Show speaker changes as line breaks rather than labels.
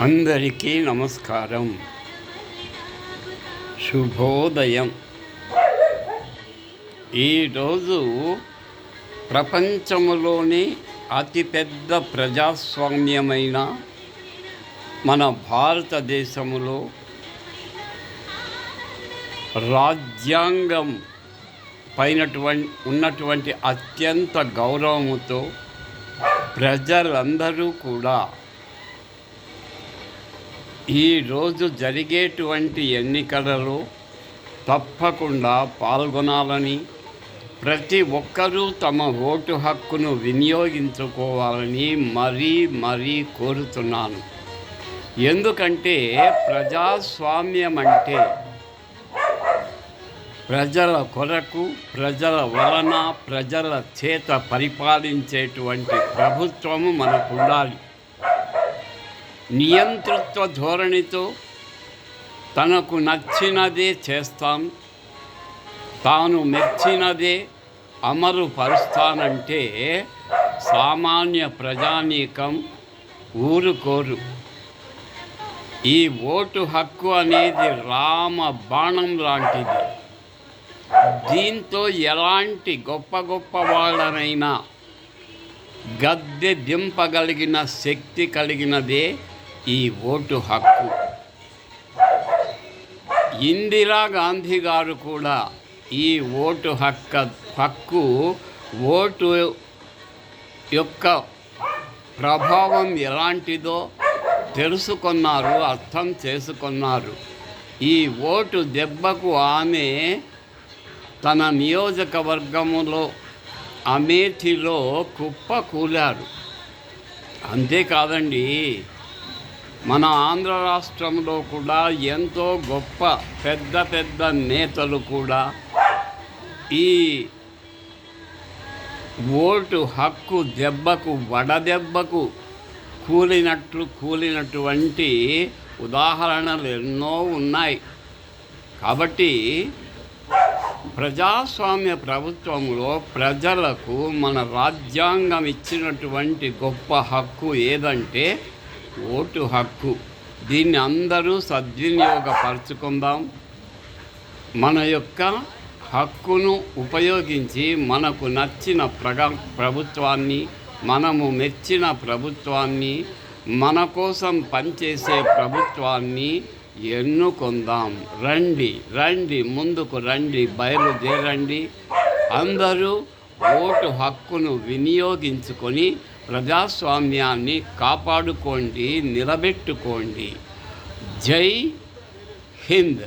అందరికీ నమస్కారం. శుభోదయం. ఈరోజు ప్రపంచంలోని అతిపెద్ద ప్రజాస్వామ్యమైన మన భారతదేశంలో రాజ్యాంగం పైనటువంటి ఉన్నటువంటి అత్యంత గౌరవముతో ప్రజలందరూ కూడా ఈరోజు జరిగేటువంటి ఎన్నికలలో తప్పకుండా పాల్గొనాలని ప్రతి ఒక్కరూ తమ ఓటు హక్కును వినియోగించుకోవాలని మరీ మరీ కోరుతున్నాను. ఎందుకంటే ప్రజాస్వామ్యం అంటే ప్రజల కొరకు ప్రజల వలన ప్రజల చేత పరిపాలించేటువంటి ప్రభుత్వము మనకు ఉండాలి. నియంతృత్వ ధోరణితో తనకు నచ్చినదే చేస్తాం. తాను మెచ్చినదే అమలు పరుస్తానంటే సామాన్య ప్రజానీకం ఊరుకోరు. ఈ ఓటు హక్కు అనేది రామ బాణం లాంటిది. దీంతో ఎలాంటి గొప్ప గొప్ప వాళ్ళనైనా గద్దె దింపగలిగిన శక్తి కలిగినదే ఈ ఓటు హక్కు. ఇందిరా గాంధీ గారు కూడా ఈ ఓటు హక్క హక్కు ఓటు యొక్క ప్రభావం ఎలాంటిదో తెలుసుకున్నారు అర్థం చేసుకున్నారు. ఈ ఓటు దెబ్బకు ఆమె తన నియోజకవర్గములో అమేథీలో కుప్ప కూలారు అంతేకాదండి మన ఆంధ్ర రాష్ట్రంలో కూడా ఎంతో గొప్ప పెద్ద పెద్ద నేతలు కూడా ఈ ఓటు హక్కు దెబ్బకు వడదెబ్బకు కూలినట్లు కూలినటువంటి ఉదాహరణలు ఎన్నో ఉన్నాయి. కాబట్టి ప్రజాస్వామ్య ప్రభుత్వంలో ప్రజలకు మన రాజ్యాంగం ఇచ్చినటువంటి గొప్ప హక్కు ఏదంటే ఓటు హక్కు. దీన్ని అందరూ సద్వినియోగపరచుకుందాం. మన యొక్క హక్కును ఉపయోగించి మనకు నచ్చిన ప్రగ ప్రభుత్వాన్ని మనము మెచ్చిన ప్రభుత్వాన్ని మన కోసం పనిచేసే ప్రభుత్వాన్ని ఎన్నుకుందాం. రండి రండి ముందుకు రండి బయలుదేరండి. అందరూ ఓటు హక్కును వినియోగించుకొని ప్రజాస్వామ్యాన్ని కాపాడుకోండి నిలబెట్టుకోండి. జై హింద్.